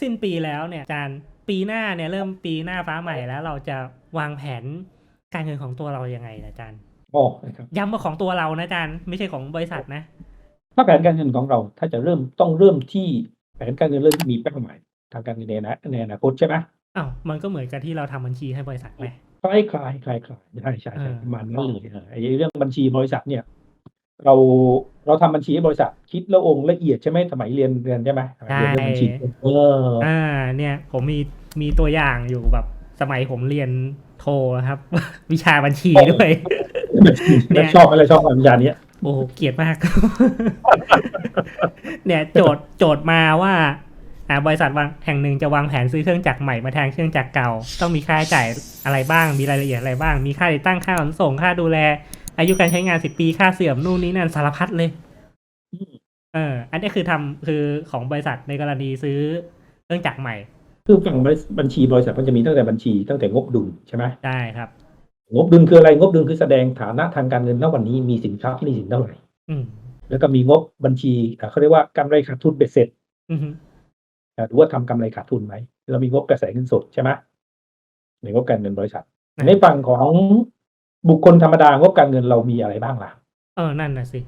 สิ้นปีแล้วเนี่ยอาจารย์ปีหน้าเนี่ยเริ่มปีหน้าฟ้าใหม่แล้ว เราจะวางแผนการเงินของตัวเรายังไงนะอาจารย์อ๋อนะครับย้ำว่าของตัวเรานะอาจารย์ไม่ใช่ของบริษัทนะ ถ้าแผนการเงินของเราถ้าจะเริ่มต้องเริ่มที่แผนการเงินเริ่มที่มีเป้าหมายทางการเงินในอนาในอนาคตใช่ไหมอ้าวมันก็เหมือนกับที่เราทำบัญชีให้บริษัทไหมคล้ายคล้ายคล้ายคล้ายใช่ใช่ใช่เออประมาณนั้นเลยเออไอ้เรื่องบัญชีบริษัทเนี่ย เราเราทำบัญชีให้บริษัทคิดละองค์ละเอียดใช่ไหมสมัยเรียนเรียนใช่ไหมสมัยเรียนเรื่องบัญชีเอออ่า เนี่ย ผมมีมีตัวอย่างอยู่แบบสมัยผมเรียนโทครับ วิชาบัญชีด้วยบัญชีเนี่ยชอบอะไรชอบวิชาเนี้ยโอ้โหเกลียดมาก เนี่ย โจทย์โจทย์มาว่าอ่าบริษัทวางแห่งหนึ่งจะวางแผนซื้อเครื่องจักรใหม่มาแทนเครื่องจักรเก่า ต้องมีค่าใช้จ่ายอะไรบ้างมีรายละเอียดอะไรบ้าง มีค่าติดตั้งค่าขนส่งค่าดูแล อายุการใช้งานสิบปีค่าเสื่อมนู่นนี่นั่นสารพัดเลยอืมเออ อันนี้คือทำคือของบริษัทในกรณีซื้อเครื่องจักรใหม่ คือฝั่งบัญชีบริษัทมันจะมีตั้งแต่บัญชีตั้งแต่งบดุลใช่ไหมได้ครับ งบดุลคืออะไรงบดุลคือแสดงฐานะทางการเงินณวันนี้มีสินค้าที่มีสินเท่าไหร่อืมแล้วก็มีงบบัญชีอ่าเขาเรียกว่ากำไรขาดทุนเบ็ดเสร็จอือฮึอ่าหรือว่าทำกำไรขาดทุนไหมเรามีงบกระแสเงินสดใช่ไหมในงบการเงินบริษัทในฝั่งของ บุคคลธรรมดางบการเงินเรามีอะไรบ้างล่ะ เออ นั่นน่ะสิ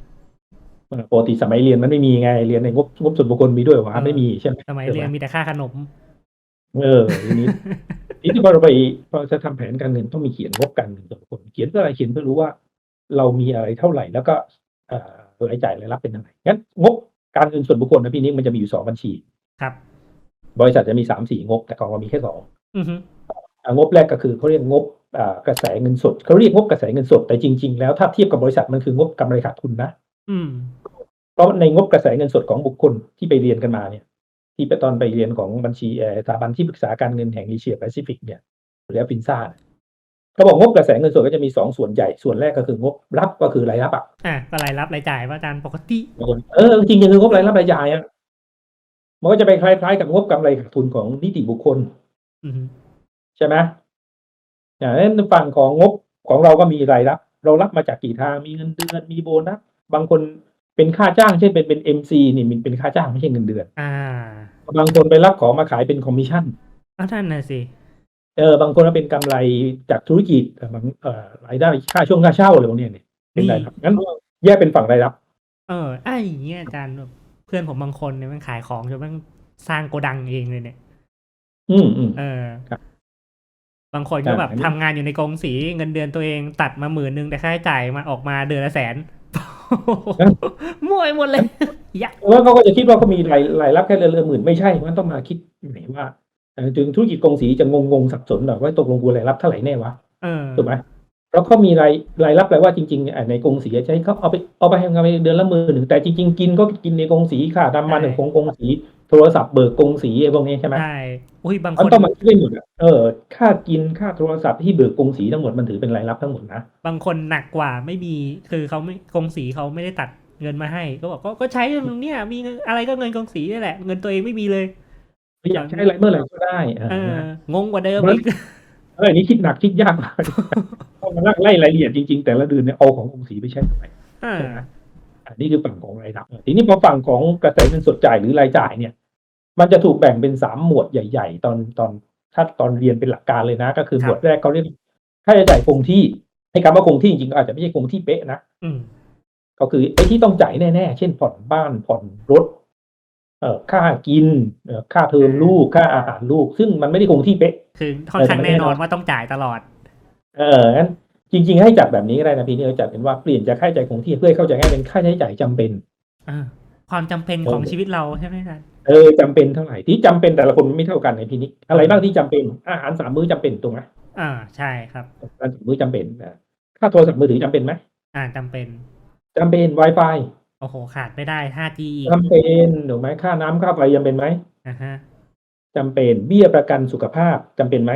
เออปกติสมัยเรียนมันไม่มีไง เรียนในงบงบส่วนบุคคลมีด้วยวะไม่มีใช่ไหมสมัยเรียนมีแต่ค่าขนม เออทีนี้ทีนี้พอเราไปพอจะทำแผนการเงินต้องมีเขียนงบการเงินส่วนบุคคลเขียนเพื่ออะไรเขียนเพื่อรู้ว่า เรามีอะไรเท่าไหร่แล้วก็เอ่อรายจ่ายรายรับเป็นยังไงงั้นงบการเงินส่วนบุคคลนะพี่นิกมันจะมีอยู่สองบัญชี ครับ บริษัทจะมีสามสี่งบแต่ของเรามีแค่สองอือฮึอ่า งบแรกก็คือเขาเรียกงบอ่ากระแสเงินสดเขาเรียกงบกระแสเงินสดแต่จริง ๆ แล้วถ้าเทียบกับบริษัทมันคืองบกำไรขาดทุนนะอืมเพราะในงบกระแสเงินสดของบุคคลที่ไปเรียนกันมาเนี่ย ที่ไปตอนไปเรียนของบัญชีเอ่อสถาบันที่ปรึกษาการเงินแห่งเอเชียแปซิฟิกเนี่ยหรือฟินซ่าเขาบอกงบกระแสเงินสดก็จะมีสองส่วนใหญ่ส่วนแรกก็คืองบรับก็คือรายรับอะอะก็รายรับรายจ่ายว่าอาจารย์ปกติเออจริงๆคืองบรายรับรายจ่ายอะมันก็จะไปคล้ายๆกับงบกำไรขาดทุนของนิติบุคคลอือฮึ ใช่ไหมอย่างนั้นฝั่งของงบของเราก็มีรายรับ เรารับมาจากกี่ทางมีเงินเดือนมีโบนัสบางคนเป็นค่าจ้าง เช่นเป็นเป็นเอ็มซีนี่มันเป็นค่าจ้างไม่ใช่เงินเดือน อ่า บางคนไปรับของมาขายเป็นคอมมิชชั่นอ้าวนั่นน่ะสิเออบางคนก็เป็นกำไรจากธุรกิจเอ่อบางเอ่อรายได้ค่าช่วงค่าเช่าอะไรพวกเนี้ยเนี่ยเป็นรายรับงั้นแยกเป็นฝั่งรายรับ เออไอ้อย่างเงี้ยอาจารย์แบบเพื่อนผมบางคนเนี่ยมันขายของจนมันสร้างโกดังเองเลยเนี่ย อืมอืมเออครั บบางคนก็แบบอ่าอันนี้ทำงานอยู่ในกองสีเงินเดือนตัวเองตัดมาหมื่นหนึ่งแต่ค่าใช้จ่ายมาออกมาเดือนละแสนมั่วไปหมดเลยยักแล้วเขาก็จะคิดว่าเขามีรายรายรับแค่เดือนละหมื่นไม่ใช่มันต้องมาคิดไหนว่าเอ่อถึงธุรกิจกงสีจะงงงๆสับสนแบบว่าตกลงกูรายรับเท่าไหร่แน่วะเออถูกไหมเพราะเขามีรายรายรับแปลว่าจริงๆเนี่ยในกรงสีใช้เขาเอาไปเอาไปทำงานไปเดือนละหมื่นหนึ่งแต่จริง ๆ กินก็กินในกรงสีค่ะทำมันของกรงสี โทรศัพท์เบิกกรงสีไอ้พวกนี้ใช่ไหมใช่อุ้ยบางคมันนต้องมาคิดได้หมดอะเออ ค่ากินค่าโทรศัพท์ที่เบิกกรงสีทั้งหมดมันถือเป็นรายรับทั้งหมดนะ บางคนหนักกว่าไม่มีคือเขาไม่กองสีเขาไม่ได้ตัดเงินมาให้ก็บอกก็ก็ใช้เนี่ยมีเงินอะไรก็เงินกองสีนี่แหละ เงินตัวเองไม่มีเลยอยากใช้อะไรเมื่อไหร่ก็ได้เออเออนะงงกว่าเดิมเพราะอีกเอออันนี้คิดหนักคิดยากมากต้องมานั่งไล่รายละเอียดจริง ๆ แต่ละเดือนเนี่ยเอาของกรงสีไปใช้เท่าไหร่อ่าใช่ไหมอั นนี้คือฝั่งของรายรับทีนี้พอฝั่งของกระแสเงินสดจ่ายหรือรายจ่ายเนี่ย มันจะถูกแบ่งเป็นสามหมวดใหญ่ ๆ ตอนตอนถ้าตอนเรียนเป็นหลักการเลยนะ ก็คือหมวดแรกเขาเรียกค่าใช้จ่ายคงที่ให้คำว่าคงที่จริงๆก็อาจจะไม่ใช่คงที่เป๊ะนะอืมก็คือไอ้ที่ต้องจ่ายแน่ๆ เช่นผ่อนบ้านผ่อนรถ เอ่อค่ากินเอ่อค่าเทอมลูกค่าอาหารลูก ซึ่งมันไม่ได้คงที่เป๊ะ คือค่อนข้างแน่นอนว่าต้องจ่ายตลอด เอองั้น จริง ๆ ให้จัดแบบนี้ก็ได้นะพี่นี่เราจัดเป็นว่าเปลี่ยนจากค่าใช้จ่ายคงที่เพื่อให้เข้าใจง่ายเป็นค่าใช้จ่ายจำเป็นอ่าความจำเป็นของชีวิตเราใช่ไหมอาจารย์เออจำเป็นเท่าไหร่ที่จำเป็นแต่ละคนไม่เท่ากันในพี่นิกอะไรบ้างที่จำเป็นอาหารสามมื้อจำเป็นถูกไหมอ่าใช่ครับอาหารสามมื้อจำเป็นนะค่าโทรศัพท์มือถือจำเป็นไหมอ่าจำเป็นจำเป็น Wi-Fi โอ้โหขาดไม่ได้ 5G อีกจำเป็นถูกไหมค่าน้ำค่าไฟจำเป็นไหมอ่าฮะจำเป็นเบี้ยประกันสุขภาพจำเป็นไหม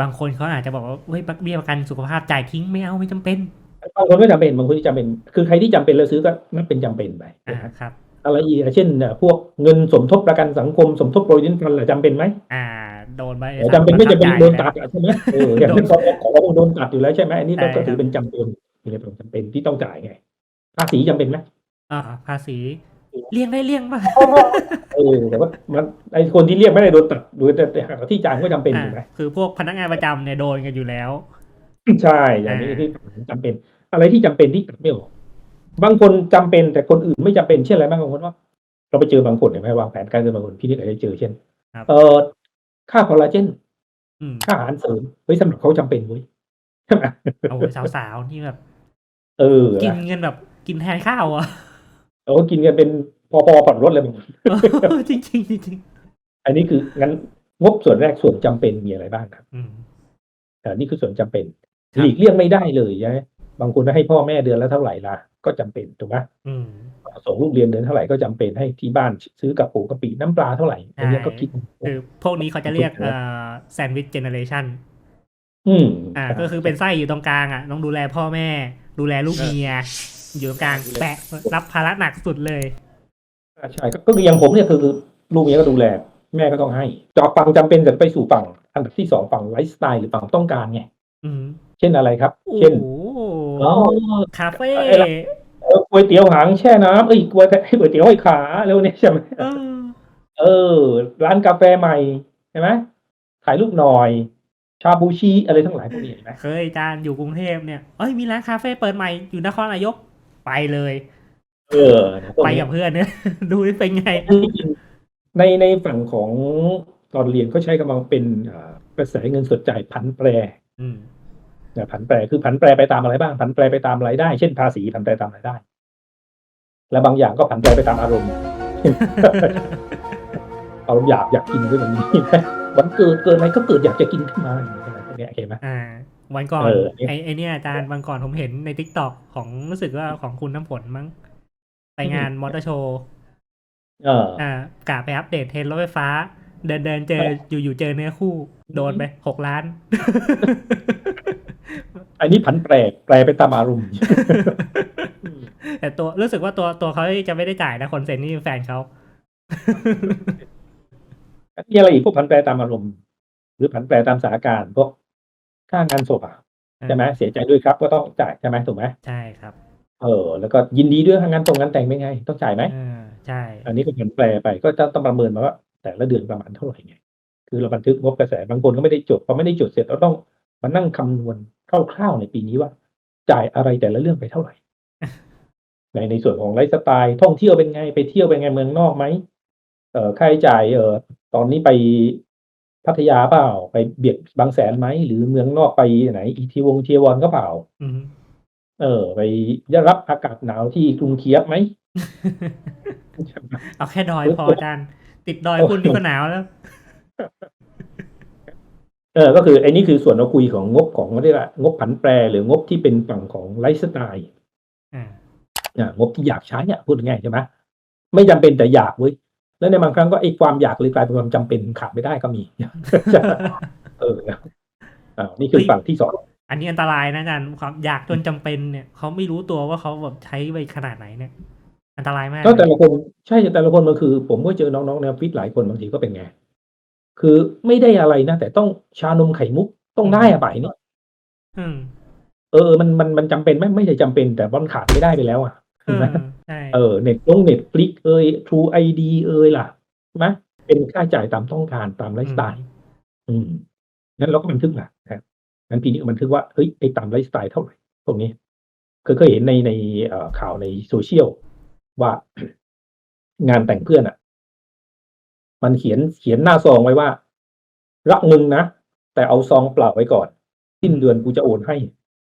บางคนเขาอาจจะบอกว่าเฮ้ยเบี้ยประกันสุขภาพจ่ายทิ้งไม่เอาไม่จำเป็นบางคนไม่จำเป็นบางคนที่จำเป็น คือใครที่จำเป็นแล้วซื้อก็นั่นเป็นจำเป็นไปอ่าครับอะไรอีกอะเช่นเอ่อพวกเงินสมทบประกันสังคมสมทบโปรวินฟันจำเป็นไหมอ่าโดนไปจำเป็นไม่จำเป็นโดนตัดดอะใช่ไหมเอออย่างเช่นตอนขอโดนตัดอยู่แล้วใช่ไหมอันนี้ก็ถือเป็นจำเป็นอยู่ในเป็นจำเป็นที่ต้องจ่ายไง ภาษีจำเป็นไหมอ่าภาษี เลี่ยงได้เลี่ยงป่ะเออแต่ว่ามันไอคนที่เรียกไม่ได้โดนตัดโดยแต่แต่หักที่จ่ายก็จำเป็นอ่าถูกไหมคือพวกพนักงานประจำเนี่ยโดนกันอยู่แล้ว ใช่อย่างนี้อ่าที่จำเป็น อะไรที่จำเป็นที่ตัดไม่ออกบางคนจำเป็นแต่คนอื่นไม่จำเป็นเช่นอะไรบ้างบางคนว่าเราไปเจอบางคนเห็นไหมวางแผนการเงินบางคนพี่นิกอาจจะเจอเช่นครับเออค่าคอลลาเจนอืมค่าอาหารเสริมเฮ้ยสำหรับเขาจำเป็นเว้ยใช่ไหมโอ้ยสาวๆนี่แบบเออกินนะเงินแบบกินแทนข้าวอะ เราก็กินกันเป็นพอพอผ่อนรถเลยบางคนจริงจริงๆจริงอันนี้คืองั้นงบส่วนแรกส่วนจำเป็นมีอะไรบ้างครับๆอืมอันนี้คือส่วนจำเป็นครับหลีกเลี่ยงไม่ได้เลยใช่ไหมบางคนให้พ่อแม่เดือนละเท่าไหร่ละก็จำเป็นถูกไหมอืมส่งลูกเรียนเดือนเท่าไหร่ก็จำเป็นให้ที่บ้านซื้อกระปุกกะปิน้ำปลาเท่าไหร่อันนี้ก็คิดคือพวกนี้เขาจะเรียกเอ่อแซนด์วิชเจเนเรชันอืมอ่า ก็คือเป็นไส้อยู่ตรงกลางอะต้องดูแลพ่อแม่ ดูแลลูกเมีย อยู่ตรงกลางแปะรับภาระหนักสุดเลยใช่ก็ก็คืออย่างผมเนี่ยคือคือลูกเมียก็ดูแล แม่ก็ต้องให้จอกฝั่งจำเป็นแต่ไปสู่ฝั่งอันดับที่สองฝั่งไลฟ์สไตล์หรือฝั่งต้องการไงอืมเช่นอะไรครับโอ้เช่นโหอ๋อคาเฟ่ไอ้ละเออก๋วยเตี๋ยวหางแช่น้ำเอ้ยก๋วยให้ก๋วยเตี๋ยวห้อยขาเร็วเนี่ยใช่ไหมเออเออ ร้านกาแฟใหม่ใช่ไหมถ่ายรูปหน่อย ชาบูชิอะไรทั้งหลายพวกนี้เห็นไหมเคยจานอยู่กรุงเทพเนี่ยเอ้ยมีร้านคาเฟ่เปิดใหม่อยู่นครนายก ไปเลย เออพวกไปนี้กับเพื่อนเนี่ยดูเป็นไง ในในฝั่งของตอนเรียนก็ใช้กำลังเป็นอ่ากระแสเงินสดจ่ายผันแปรอืมนะผันแปรคือผันแปรไปตามอะไรบ้างผันแปรไปตามรายได้ เช่นภาษีผันแปรตามรายได้ และบางอย่างก็ผันแปรไปตามอารมณ์อารมณ์อยากอยากกินด้วยมันมีไหมวันเกิดเกิดอะไรก็เกิดอยากจะกินขึ้นมาอะไรพวกเนี้ยเห็นไหมอ่า วันก่อนเออไอไอเนี่ยอาจารย์วันก่อนผมเห็นในทิกตอกของรู้สึกว่าของคุณน้ำฝนมั้งไปงานมอเตอร์โชว์เอออ่ากะไปอัปเดตเทรนด์รถไฟฟ้า เดินเดินเจออยู่อยู่เจอเนื้อคู่ โดนไปหกล้าน อันนี้ผันแปรแปรไปตามอารมณ์แต่ตัวรู้สึกว่าตัวตัวเขาจะไม่ได้จ่ายนะคนเซ็นนี่แฟนเขามีอะไรอีกพวกผันแปรตามอารมณ์ หรือผันแปรตามสถานการณ์พวก ค่างานศพอะใช่ไหมเสียใจด้วยครับ ก็ต้องจ่ายใช่ไหมถูกไหมใช่ครับ เออ แล้วก็ยินดีด้วยงานตรงงานแต่งเป็นไง ต้องจ่ายไหมอ่าใช่ อันนี้ก็ผันแปรไปก็จะต้องประเมินมาว่า แต่ละเดือนประมาณเท่าไหร่ไงคือเราบันทึกงบกระแสบางคนก็ไม่ได้จดพอไม่ได้จดเสร็จเราต้องมานั่งคำนวณคร่าวๆในปีนี้ว่า จ่ายอะไรแต่ละเรื่องไปเท่าไหร่ ในในส่วนของไลฟ์สไตล์ท่องเที่ยวเป็นไงไปเที่ยวเป็นไงเมืองนอกไหมเอ่อค่าใช้จ่ายเอ่อตอนนี้ไป พัทยาเปล่า ไปเบียดบางแสนไหม หรือเมืองนอกไปไหน อีทีวงเทียวอนก็เปล่าอืมเออ ไปได้รับอากาศหนาวที่กรุงเคียบไหมเอาแค่ดอยพออาจารย์ ติดดอยคุณนี่ก็หนาวแล้ว เออ ก็คือไอ้นี่คือส่วนเราคุยของงบของเรียกว่างบผันแปรหรืองบที่เป็นฝั่งของไลฟ์สไตล์อ่าอ่างบที่อยากใช้เนี่ยพูดง่ายๆใช่ไหมไม่จำเป็นแต่อยากเว้ย แล้วในบางครั้งก็ไอ้ความอยากเลยกลายเป็นความจำเป็นขาดไม่ได้ก็มีเออนะอ่านี่คือฝั่งที่สองอันนี้อันตรายนะอาจารย์ความอยากจนจำเป็นเนี่ยเขาไม่รู้ตัวว่าเขาแบบใช้ไปขนาดไหนเนี่ย อันตรายมากก็แต่ละคนใช่แต่ละคนมันคือ ผมก็เจอน้องๆในออฟฟิศหลายคนบางทีก็เป็นไง คือไม่ได้อะไรนะแต่ต้องชานมไข่มุกต้องได้อะไปนี่อืมเออ มันมันมันจำเป็นไหมไม่ใช่จำเป็น แต่มันขาดไม่ได้ไปแล้วอะ เออใช่เออเน็ตลงเน็ตฟลิกเอยทรูไอดีเอยล่ะใช่ไหมเป็นค่าจ่ายตามต้องการตามไลฟ์สไตล์อืมงั้นเราก็บันทึกแหละนะครับงั้นปีนี้ก็บันทึกว่าเฮ้ยไอ้ตามไลฟ์สไตล์เท่าไหร่พวกนี้เคยเคยเห็นในในเอ่อข่าวในโซเชียลว่างานแต่งเพื่อนอะ มันเขียนเขียนหน้าซองไว้ว่า รักมึงนะแต่เอาซองเปล่าไว้ก่อนสิ้นเดือนกูจะโอนให้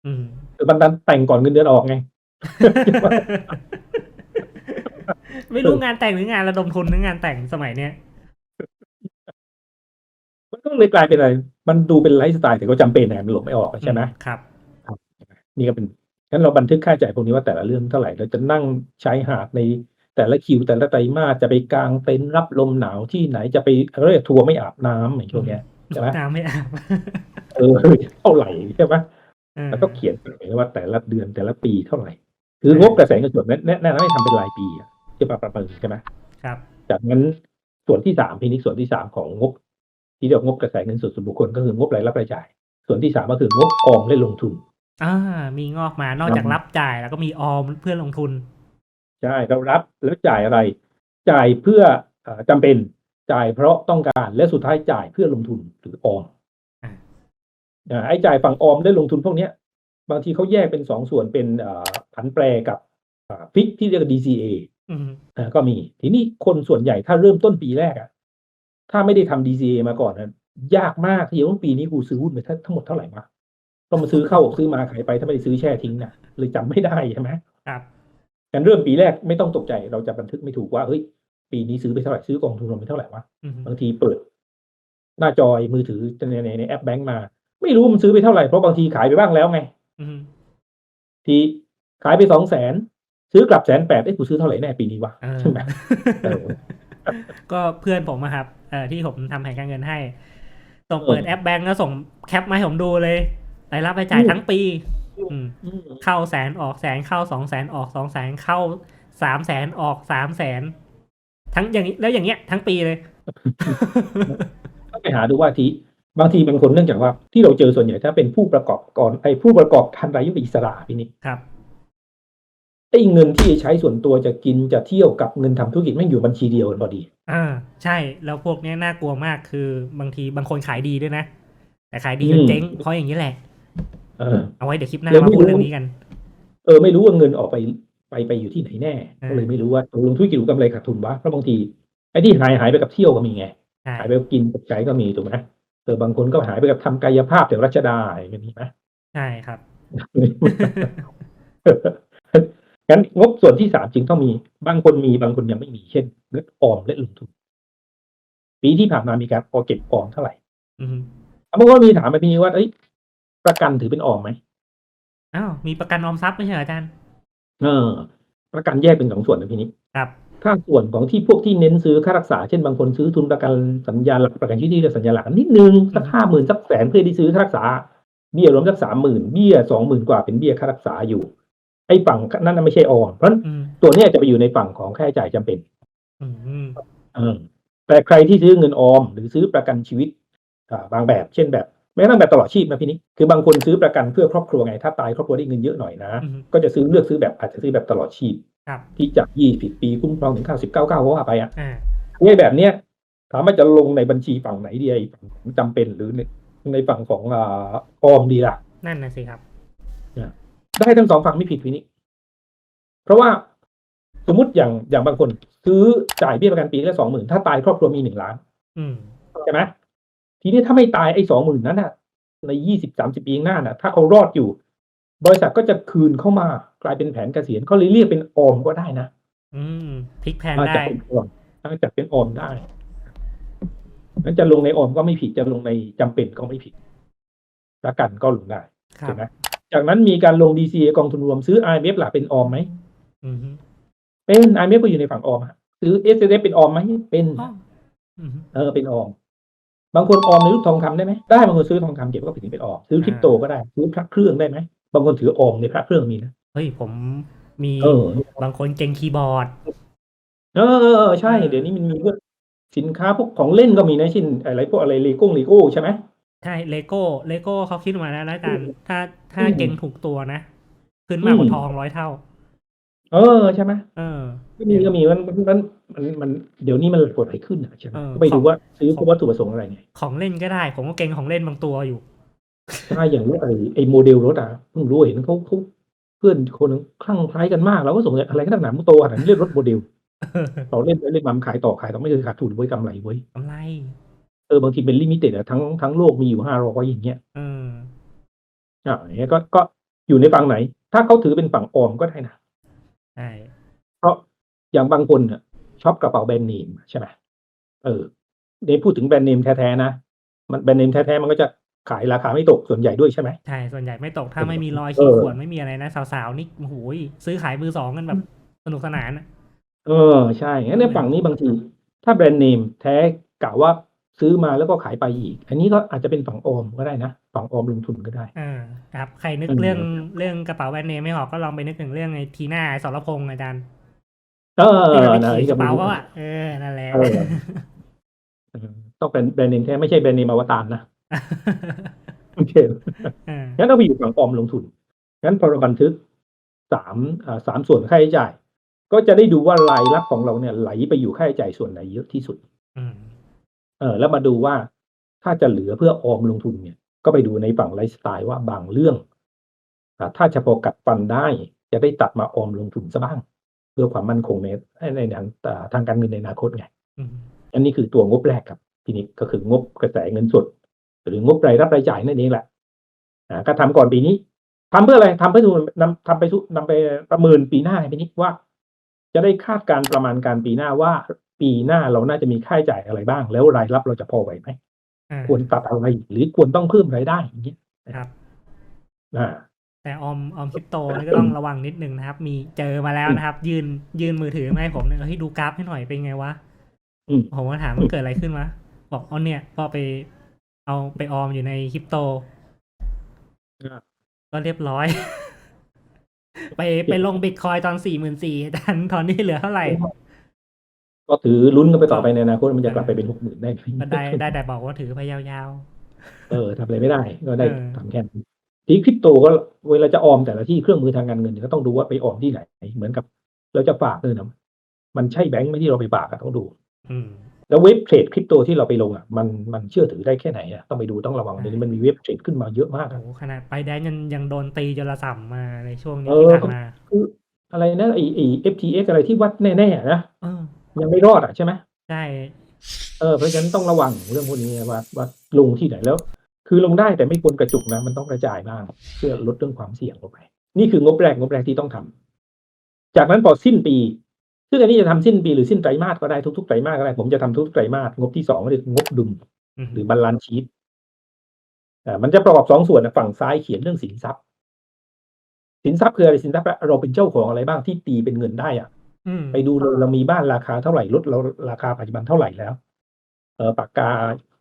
อืมคือมันดันแต่งก่อนเงินเดือนออกไง ไม่รู้งานแต่งหรืองานระดมทุนหรืองานแต่งสมัยเนี้ยมันก็เลยกลายเป็นอะไร มันดูเป็นไลฟ์สไตล์แต่ก็จำเป็นแหมมันหลบไม่ออกใช่ไหมครับ นี่ก็เป็นงั้นเราบันทึกค่าใช้จ่ายพวกนี้ว่าแต่ละเรื่องเท่าไหร่เราจะนั่งใช้หาดในแต่ละคิวแต่ละไตรมาสจะไปกางเต็นท์รับลมหนาวที่ไหนจะไปเรียกทัวร์ไม่อาบน้ำในช่วงเนี้ยใช่ไหมน้ำไม่อาบเออเท่าไหร่ใช่ไหมเออแล้วก็เขียนไปว่าแต่ละเดือนแต่ละปีเท่าไหร่ คืองบกระแสเงินสดแนะแนะแนะนำให้ทำเป็นรายปีอะ จะมาประเมินใช่ไหมครับ จากนั้นส่วนที่สามพินิจส่วนที่สามของงบ ที่เรียกว่างบกระแสเงินสดส่วนบุคคลก็คืองบรายรับรายจ่าย ส่วนที่สามก็คืองบออมและลงทุนอ่ามีงอกมานอกจากรับจ่ายแล้วก็มีออมเพื่อลงทุนใช่เรารับแล้วจ่ายอะไร จ่ายเพื่อเอ่อจำเป็นจ่ายเพราะต้องการและสุดท้ายจ่ายเพื่อลงทุนหรือออมอ่าอ่าไอ้จ่ายฝั่งออมและลงทุนพวกเนี้ย บางทีเขาแยกเป็นสองส่วนเป็นเอ่อผันแปรกับฟิกที่เรียกว่า DCA อืมอ่าก็มี ทีนี้คนส่วนใหญ่ถ้าเริ่มต้นปีแรกอะถ้าไม่ได้ทำ DCA มาก่อนนะยากมากที่จะต้องปีนี้กูซื้อหุ้นไปทั้งหมดเท่าไหร่มาต้องมาซื้อเข้าซื้อมาขายไปถ้าไม่ได้ซื้อแช่ทิ้งนะเลยจำไม่ได้ใช่ไหมครับการเริ่มปีแรกไม่ต้องตกใจเราจะบันทึกไม่ถูกว่าเฮ้ยปีนี้ซื้อไปเท่าไหร่ซื้อกองทุนรวมไปเท่าไหร่วะอืมบางทีเปิด หน้าจอยมือถือในในในแอปแบงก์มา ไม่รู้มันซื้อไปเท่าไหร่เพราะบางทีขายไปบ้างแล้วไงอืมทีขายไปสองแสน ซื้อกลับแสนแปดเอ้ยกูซื้อเท่าไหร่แน่ปีนี้วะเออใช่ไหมเออก็เพื่อนผมอะครับเอ่อที่ผมทำแผนการเงินให้ส่งเออเปิดแอปแบงก์ก็ส่งแคปมาให้ผมดูเลยรายรับรายจ่ายอืมทั้งปีอืมอืมเข้าแสนออกแสนเข้าสองแสนออกสองแสนเข้าสามแสนออกสามแสนทั้งอย่างนี้แล้วอย่างเงี้ยทั้งปีเลยก็ไปหาดูว่าทีบางทีบางคนเนื่องจากว่าที่เราเจอส่วนใหญ่ถ้าเป็นผู้ประกอบก่อนไอ้ผู้ประกอบการรายย่อยอิสระพี่นิกครับ ไอ้เงินที่ใช้ส่วนตัวจะกินจะเที่ยวกับเงินทำธุรกิจไม่งอยู่บัญชีเดียวกันพอดี อ่า ใช่ แล้วพวกเนี้ยน่ากลัวมากคือบางทีบางคนขายดีด้วยนะ แต่ขายดีจอืนมเจ๊งเพราะอย่างนี้แหละ เออเอาไว้เดี๋ยวคลิปหน้าแล้วมาไม่พูดรู้เรื่องนี้กัน เออไม่รู้ว่าเงินออกไปไปไปอยู่ที่ไหนแน่อ่าก็เลยไม่รู้ว่าตกลงธุรกิจหรือกำไรขาดทุนวะเพราะบางทีไอ้ที่หายหายไปกับเที่ยวก็มีไงใช่หายไปกับกินกับใช้ก็มีถูกไหมเออบางคนก็หายไปกับทำกายภาพแถวรัชดาอย่างนี้ไหมใช่ครับ งั้นงบส่วนที่สามจริงต้องมีบางคนมีบางคนยังไม่มีเช่นเงินออมและลงทุนปีที่ผ่านมามีการพอเก็บออมเท่าไหร่ อืมบางคนมีถามมาพี่นี้ว่าเอ้ยประกันถือเป็นออมไหมอ้าวมีประกันออมทรัพย์ไม่ใช่เหรออาจารย์เออ ประกันแยกเป็นสองส่วนนะพี่นี้ครับถ้าส่วนของที่พวกที่เน้นซื้อค่ารักษา เช่นบางคนซื้อทุนประกันสัญญาหลักประกันชีวิตที่เรียกสัญญาหลักนิดนึงสักห้าหมื่นสักแสนเพื่อที่ซื้อค่ารักษาเบี้ยรวมสักสามหมื่นเบี้ยสองหมื่นกว่าเป็นเบี้ยค่ารักษาอยู่ ไอ้ฝั่งนั้นนะไม่ใช่ออมเพราะฉะนั้นอืมตัวเนี้ยจะไปอยู่ในฝั่งของค่าใช้จ่ายจำเป็นอืมเออแต่ใครที่ซื้อเงินออม หรือซื้อประกันชีวิตอ่าบางแบบ เช่นแบบแม้กระทั่งแบบตลอดชีพนะพี่นิกคือบางคนซื้อประกันเพื่อครอบครัวไง ถ้าตายครอบครัวได้เงินเยอะหน่อยนะอืมก็จะซื้อเลือกซื้อแบบอาจจะซื้อแบบตลอดชีพครับที่จากยี่สิบปีคุ้มครองถึงเก้าสิบเก้าเก้าว่าไปอะอ่าไอ้แบบเนี้ยถามว่าจะลงในบัญชีฝั่งไหนดีไอ้ฝั่งของจำเป็นหรือในในฝั่งของอ่าออมดีล่ะ นั่นนะสิครับ ได้ทั้งสองฝั่งไม่ผิดพี่นิกเพราะว่าสมมติอย่างอย่างบางคน ซื้อจ่ายเบี้ยประกันปีละสองหมื่นถ้าตายครอบครัวมีหนึ่งล้านอืมใช่ไหมทีนี้ถ้าไม่ตายไอ้สองหมื่นนั้นน่ะ ในยี่สิบสามสิบปีข้างหน้าน่ะ ถ้าเขารอดอยู่ บริษัทก็จะคืนเข้ามากลายเป็นแผนเกษียณเขาเลยเรียกเป็นออมก็ได้นะอืมพลิกแพนถ้าได้จะเป็นออมถ้าจะเป็นออมได้นั้นจะลงในออมก็ไม่ผิดจะลงในจำเป็นก็ไม่ผิดประกันก็ลงได้ครัใช่บไหม จากนั้นมีการลง DCA กองทุนรวมซื้อ IMF ล่ะเป็นออมไหมอืมเป็น IMF ก็อยู่ในฝั่งออมฮะซื้อ S S F เป็นออมไหมเป็นอ๋ออืมเออเป็นออม บางคนออมในรูปทองคำได้ไหมได้บางคนซื้อทองคำเก็บก็ถึงเป็นออมซื้อคริปโตก็ได้ซื้อพระเครื่องได้ไหมบางคนถือออมในพระเครื่องมีนะเฮ้ยผมมีเออบางคนเก่งคีย์บอร์ด เออเออเออใช่เออเดี๋ยวนี้มันมีพวกสินค้าพวกของเล่นก็มีนะเช่นอะไรพวกอะไรเลโก้เลโก้ใช่ไหม ใช่เลโก้เลโก้เขาคิดมาแล้วนะอาจารย์ถ้าถ้าอืมเก่งถูกตัวนะ ขึ้นมากกอืว่ามทองร้อยเท่า เออใช่ไหมเออก็มีก็มีมันมันมันมันมันเดี๋ยวนี้มันกดไหลขึ้นอะใช่ไหมเออก็ไปดูว่าซื้อเพราะวัตถุประสงค์อะไรไงของเล่นก็ได้ ผมก็เก่งของเล่นบางตัวอยู่ใช่อย่างรถไอ้ไอ้โมเดลรถอะเพิ่งรู้เห็นเขาเขาเพื่อนคนหนึงคลั่งคล้ายกันมากเราก็สงสัยอะไรกันหนามึงโตขนาดนี้เรียกรถโมเดลเราเล่นไปเล่นมามันขายต่อขายต่อไม่เคยขาดทุนไว้ยกำไรไว้ยกำไร เออบางทีเป็นลิมิเต็ดอะทั้งทั้งโลกมีอยู่ห้าร้อยอย่างเงี้ยเอออ่าอย่างเงี้ยก็ก็อยู่ในฝั่งไหน ถ้าเขาถือเป็นฝั่งออมก็ได้นะใช่เพราะอย่างบางคนน่ะชอบกระเป๋าแบรนด์เนมใช่ไหมเออเดี๋ยวพูดถึงแบรนด์เนมแท้ๆนะมันแบรนด์เนมแท้ๆมันก็จะขายราคาไม่ตกส่วนใหญ่ด้วยใช่ไหมใช่ส่วนใหญ่ไม่ตกถ้าไม่มีรอยเอขีดอข่วนไม่มีอะไรนะสาวๆนี่โอ้โหยซื้อขายมือสองกันแบบสนุกสนานอะเออใช่งั้นในฝั่งนี้บางที ถ้าแบรนด์เนมแท้กล่าวว่า ซื้อมาแล้วก็ขายไปอีก อันนี้ก็อาจจะเป็นฝั่งออมก็ได้นะฝั่งออมลงทุนก็ได้อ่าครับ ใครนึกอืมเรื่องเรื่องกระเป๋าแบรนด์เนมไม่ออกก็ลองไปนึกถึงเรื่องไอ้ทีน่าสรพงษ์อาจารย์เออที่มันไปนะขี่กที่ระเป๋ารู้เขาอะเออนั่นแหละเออเออต้องเป็นแบรนด์เนมแท้ไม่ใช่แบรนด์เนมอวตารนะโอเคเอองั้นเราไปอยู่ฝั่งออมลงทุนงั้นพอเราบันทึกสามอ่าสามส่วนค่าใช้จ่ายก็ก็จะได้ดูว่ารายรับของเราเนี่ยไหลไปอยู่ค่าใช้จ่ายส่วนไหนเยอะที่สุด อืมเออแล้วมาดูว่าถ้าจะเหลือเพื่อออมลงทุนเนี่ย ก็ไปดูในฝั่งไลฟ์สไตล์ว่าบางเรื่องอ่าถ้าจะพอกัดฟันได้จะได้ตัดมาออมลงทุนซะบ้าง เพื่อความมั่นคงในในทางอ่าทางการเงินในอนาคตไงอืมอันนี้คือตัวงบแรกครับทีนี้ก็คืองบกระแสเงินสด หรืองบรายรับรายจ่ายนั่นเองแหละอ่าก็ทำก่อนปีนี้ทำเพื่ออะไรทำเพื่อดูนำทำไปสู่นำไปประเมินปีหน้าปีนี้ว่า จะได้คาดการณ์ประมาณการปีหน้าว่า ปีหน้าเราน่าจะมีค่าใช้จ่ายอะไรบ้าง แล้วรายรับเราจะพอไหวไหมอ่าควรตัดอะไรหรือควรต้องเพิ่มรายได้อย่างเงี้ยครับอ่าแต่ออมออมคริปโตนี่ก็ต้องระวังนิดนึงนะครับ มีเจอมาแล้วนะครับ ยืนยืนมือถือมาให้ผมเนี่ยเฮ้ยดูกราฟให้หน่อยเป็นไงวะอืมผมก็ถามมันเกิดอะไรขึ้นวะบอกเอาเนี่ยก็ไปเอาไปออมอยู่ในคริปโตอ่าก็เรียบร้อย ไปไปลงบิตคอยตอนสี่หมื่นสี่ดันตอนนี้เหลือเท่าไหร่ ก็ถือลุ้นกันไปต่อไปในอนาคตมันจะกลับไปเป็นหกหมื่นได้ไหมก็ได้ได้แต่บอกว่าถือไปยาวเออทำอะไรไม่ได้ก็ได้เออทำแค่นั้นทีนี้คริปโตก็เวลาจะออมแต่ละที่เครื่องมือทางการเงินเนี่ยก็ต้องดูว่าไปออมที่ไหน เหมือนกับ เราจะฝากเลยนะมันใช่แบงค์ไหมที่เราไปฝากอะต้องดูๆอืมแล้วเว็บเทรดคริปโตที่เราไปลงอะมันมันเชื่อถือได้แค่ไหนอะต้องไปดูต้องระวังอ่าเดี๋ยวนี้มันมีเว็บเทรดขึ้นมาเยอะมากโอ้อะโหขนาดไปแดนยังยังโดนตีจนระส่ำมาในช่วงนี้เออที่ผ่านมาคืออะไรนะไอไอ FTX อะไรที่วัดแน่ๆนะเออ ยังไม่รอดอะใช่ไหมใช่เออเพราะฉะนั้นต้องระวังเรื่องพวกนี้ว่าว่าลงที่ไหนแล้ว คือลงได้แต่ไม่ควรกระจุกนะ มันต้องกระจายบ้างเพื่อลดเรื่องความเสี่ยงลงไป นี่คืองบแรกงบแรกที่ต้องทำจากนั้นพอสิ้นปี ซึ่งอันนี้จะทำสิ้นปีหรือสิ้นไตรมาสก็ได้ทุกๆไตรมาสก็ได้ ผมจะทำทุกๆไตรมาสงบที่สองก็คืองบดุลอืมหรือบาลานซ์ชีตอ่ามันจะประกอบสองส่วนนะฝั่งซ้ายเขียนเรื่องสินทรัพย์ สินทรัพย์คืออะไรสินทรัพย์เราเป็นเจ้าของอะไรบ้างที่ตีเป็นเงินได้อะอืม ไปดูเลยเรามีบ้านราคาเท่าไหร่รถเราราคาปัจจุบันเท่าไหร่แล้ว เออปากกา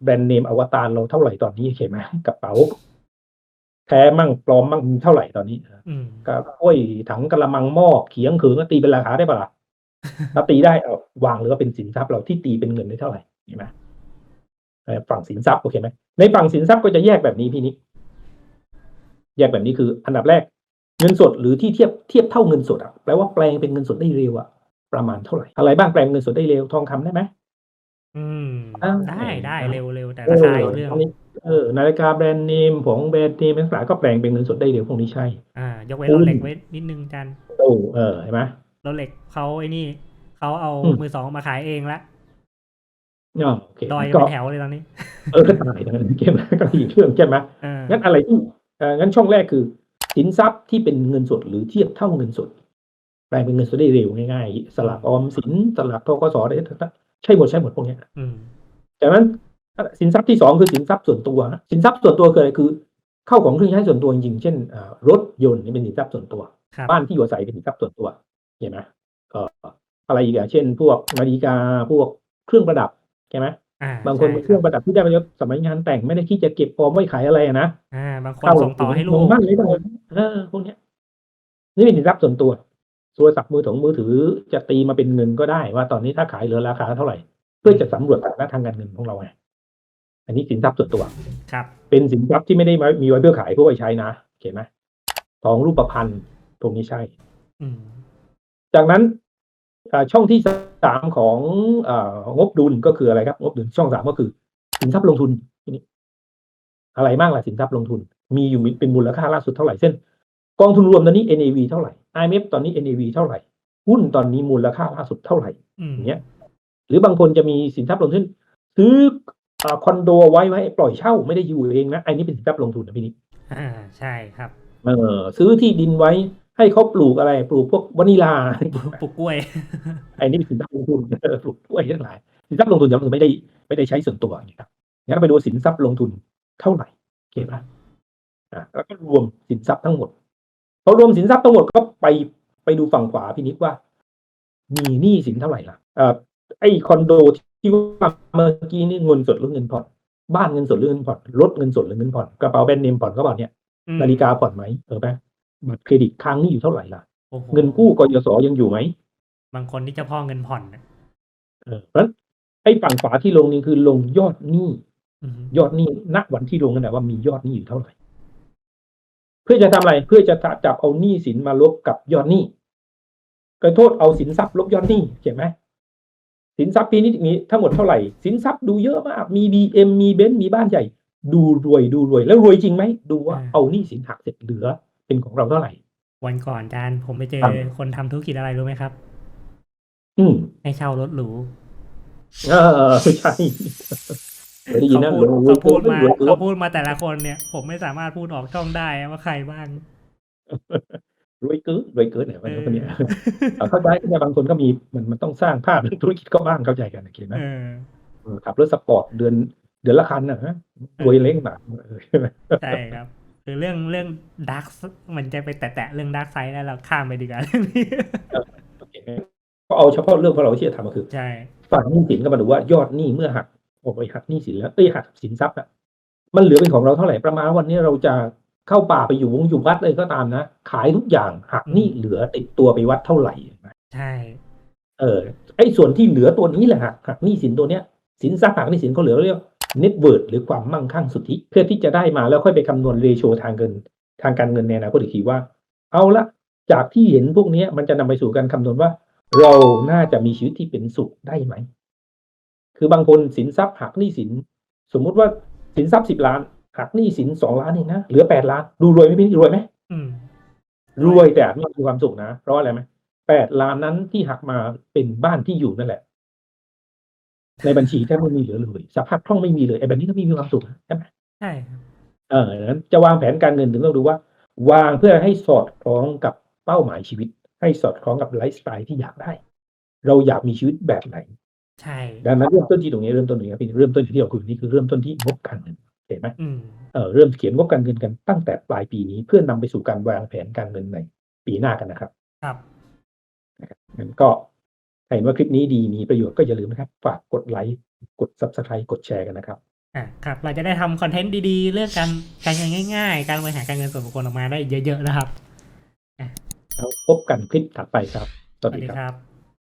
แบรนด์เนมอวตารเราเท่าไหร่ตอนนี้เห็นไหมกระเป๋าแท้มั่งปลอมมั่งมีเท่าไหร่ตอนนี้อืมกระถ้วยถังกระมังหม้อเขียงเขืองก็ตีเป็นราคาได้ปะล่ะถ้าตีได้เอาวางเลยว่าเป็นสินทรัพย์เราที่ตีเป็นเงินได้เท่าไหร่เห็นไหมเอ่อฝั่งสินทรัพย์โอเคไหมในฝั่งสินทรัพย์ก็จะแยกแบบนี้พี่นิกแยกแบบนี้คือ อันดับแรก เงินสดหรือที่เทียบเทียบเท่าเงินสดอะแปลว่าแปลงเป็นเงินสดได้เร็วอะ ประมาณเท่าไหร่ อะไรบ้างแปลงเงินสดได้เร็วทองคำได้ไหมอืมอ่าได้ได้อ่าเร็วเร็วแต่ราคาอีกเรื่องนนี้เออนาฬิกาแบรนด์เนมของแบรนด์เนมต่างๆก็แปลงเป็นเงินสดได้เร็วพวกนี้ใช่ อ่ายกเว้นโอ้รถเหล็กไว้นิดนึงจันโอ้เออเห็นไหมรถเหล็กเขาไอ้นี่เขาเอาอืมมือสองมาขายเองละอ๋อโอเคดอยกันก็เป็นแถวเลยตอนนี้ เออก็ตายนะเกมก็อีกเรื่องใช่ไหมเอองั้นอะไรที่เอ่องั้นช่องแรกคือสินทรัพย์ที่เป็นเงินสดหรือเทียบเท่าเงินสดแป ลงเป็นเงินสดได้เร็วง่ายๆ สลักออมสินสลักทกสได้ใช่หมดใช่หมดพวกเนี้ยอืมจากนั้นสินทรัพย์ที่สองคือสินทรัพย์ส่วนตัว สินทรัพย์ส่วนตัวคืออะไรคือ เข้าของเครื่องใช้ส่วนตัวจริงๆเช่นเอ่อรถยนต์นี่เป็นสินทรัพย์ส่วนตัวครับบ้านที่อยู่อาศัยเป็นสินทรัพย์ส่วนตัวเห็นไหมเอ่ออะไรอีกอะเช่น พวกนาฬิกาพวกเครื่องประดับใช่ไหมอ่าบางคนใช่มีเครื่องประดับที่ได้มาจากสมัยงานแต่งไม่ได้คิดจะเก็บออมไว้ขายอะไรอะนะอ่าบางคนเข้าส่งต่อให้ลูลกงบ้านเลยต่างเออพวกเนี้ยนี่เป็นสินทรัพย์ส่วนตัว โทรศัพท์มือถือมือถือจะตีมาเป็นเงินก็ได้ว่าตอนนี้ถ้าขายเหลือราคาเท่าไหร่ เพื่อจะสำรวจฐานะทางการเงินของเราไงอันนี้สินทรัพย์ส่วนตัวครับ เป็นสินทรัพย์ที่ไม่ได้มามีไว้เพื่อขายเพื่อไว้ใช้นะเห็นไหมทองรูปพรรณตรงนี้ใช่อืมจากนั้นอ่าช่องที่สามของอางบดุลก็คืออะไรครับ งบดุลช่องสามก็คือ สินทรัพย์ลงทุนทีนี้อะไรบ้างล่ะสินทรัพย์ลงทุน มีอยู่มีเป็นมูลค่าล่าสุดเท่าไหร่เช่นกองทุนรวมตอนนี้ NAV เท่าไหร่ IMF ตอนนี้ NAV เท่าไหร่ หุ้นตอนนี้มูลค่าล่าสุดเท่าไหร่อืมอย่างเงี้ย หรือบางคนจะมีสินทรัพย์ลงทุนซื้ออ่าคอนโดไว้ไว้ปล่อยเช่าไม่ได้อยู่เองนะอันนี้เป็นสินทรัพย์ลงทุนนะพี่นิกอ่าใช่ครับเออซื้อที่ดินไว้ให้เขาปลูกอะไร ปลูกพวกวานิลาปลูกกล้วยไอ้นี่เป็นสินทรัพย์ลงทุนเออปลูกกล้วยทั้งหลายสินทรัพย์ลงทุนจะไม่ได้ไม่ได้ใช้ส่วนตัวอย่างนี้ครับงั้นไปดูสินทรัพย์ลงทุนเท่าไหร่โอเคป่ะอะแล้วก็รวมสินทรัพย์ทั้งหมด พอรวมสินทรัพย์ทั้งหมดก็ไปไปดูฝั่งขวาพี่นิกว่า มีหนี้สินเท่าไหร่ล่ะเอ่อไอ้คอนโดที่ว่าเมื่อกี้นี่เงินสดหรือเงินผ่อนบ้านเงินสดหรือเงินผ่อนรถเงินสดหรือเงินผ่อนกระเป๋าแบรนด์เนมผ่อนก็เปล่าเนี่ยอืมนาฬิกาผ่อนไหมเออไหมบัตรเครดิตค้างหนี่อยู่เท่าไหร่ล่ะโอ้โหเงินกู้กยศยังอยู่ไหมบางคนที่เจะพ่อเงินผ่อนน่ะเออเพราะฉะนั้นไอ้ฝั่งขวาที่ลงนี่คือลงยอดหนี้อืมยอดหนี้ณวันที่ลงนั่นแหละว่ามียอดหนี้อยู่เท่าไหร่ เพื่อจะทำอะไร เพื่อจะจับเอาหนี้สินมาลบกับยอดหนี้ก็โทษเอาสินทรัพย์ลบยอดหนี้เห็นไหมสินทรัพย์ปีนี้มีทั้งหมดเท่าไหร่ สินทรัพย์ดูเยอะมาก มีบีเอ็มมีเบนซ์มีบ้านใหญ่ ดูรวยดูรวย แล้วรวยจริงไหม ดูว่าเอาหนี้สินหักเสร็จเหลือ เป็นของเราเท่าไหร่ วันก่อนอาจารย์ผมไปเจอครับคนทำธุรกิจอะไรรู้ไหมครับ อืมให้เช่ารถหรู เออใช่เคย ได้ยินเขานะพูดรวยเขาพูดมารวยรวยเขาพูดมาแต่ละคนเนี่ย ผมไม่สามารถพูดออกช่องได้ว่าใครบ้างรวยเกินรวยเกินเนี่ยเอมันอคนเนี้ยเอาเข้าใจแต่บางคนก็มีมันมันต้องสร้างภาพเรื่องธุรกิจก็บ้างเข้าใจกันนะเห็นไหมเออเออขับรถสปอร์ตเดือนเดือนละคันนะฮะรวยเล้งหนักเออใช่ไหมใช่ครับคือเรื่องเรื่องดักมันจะไปแตะๆเรื่องดักไซด์แล้วเราข้ามไปดีกว่าเรื่องนี้โอเคก็เอาเฉพาะเรื่องของเราที่จะทำก็คือใช่ฝั่งหนี้สินก็มาดูว่ายอดหนี้เมื่อหัก ออกไปหักหนี้สินแล้วเอ้ยหักสินทรัพย์อะมันเหลือเป็นของเราเท่าไหร่ประมาณวันนี้เราจะเข้าป่าไปอยู่วงอยู่วัดเลยก็ตามนะขายทุกอย่างหักหนี้เหลือติดตัวไปวัดเท่าไหร่ใช่ เออ ไอ้ส่วนที่เหลือตัวนี้แหละหักหักหนี้สินตัวเนี้ยสินทรัพย์หักหนี้สินก็เหลือเรียกเน็ตเวิร์ดหรือความมั่งคั่งสุทธิเพื่อที่จะได้มาแล้วค่อยไปคำนวณเรโชทางเงินทางการเงินในอนาคตอีกทีว่า เอาละจากที่เห็นพวกเนี้ยมันจะนำไปสู่การคำนวณว่า เราน่าจะมีชีวิตที่เป็นสุขได้ไหม คือบางคนสินทรัพย์หักหนี้สิน สมมุติว่าสินทรัพย์สิบล้าน หักหนี้สินสองล้านเองนะ เหลือแปดล้าน ดูรวยไหมพี่รวยไหมอืมรวยแต่ไม่มีความสุขนะ เพราะอะไรไหมแปดล้านนั้นที่หักมาเป็นบ้านที่อยู่นั่นแหละ ในบัญชีแทบไม่มีเหลือเลยสภาพคล่องไม่มีเลยไอ้แบบนี้ก็ไม่มีความสุขนะใช่ไหมใช่ครับเออดังนั้นจะวางแผนการเงินถึงต้องดูว่า วางเพื่อให้สอดคล้องกับเป้าหมายชีวิต ให้สอดคล้องกับไลฟ์สไตล์ที่อยากได้ เราอยากมีชีวิตแบบไหน ใช่ดังนั้นเริ่มต้นที่ตรงนี้เริ่มต้นตรงนี้ครับพี่เริ่มต้นที่เราคุยนี่คือเริ่มต้นที่งบการเงินเห็นไหมอืมเออเริ่มเขียนงบการเงินกันตั้งแต่ปลายปีนี้เพื่อนำไปสู่การวางแผนการเงินในปีหน้ากันนะครับ ครับงั้นก็ถ้าเห็นว่าคลิปนี้ดีมีประโยชน์ก็อย่าลืมนะครับ ฝากกดไลค์กด subscribe กดแชร์กันนะครับอะครับ เราจะได้ทำคอนเทนต์ดีๆ เรื่องการการเงินง่ายๆ การบริหารการเงินส่วนบุคคลออกมาได้เยอะๆนะครับแล้วพบกันคลิปถัดไปครับสสวัสวัสดีดีครับครับ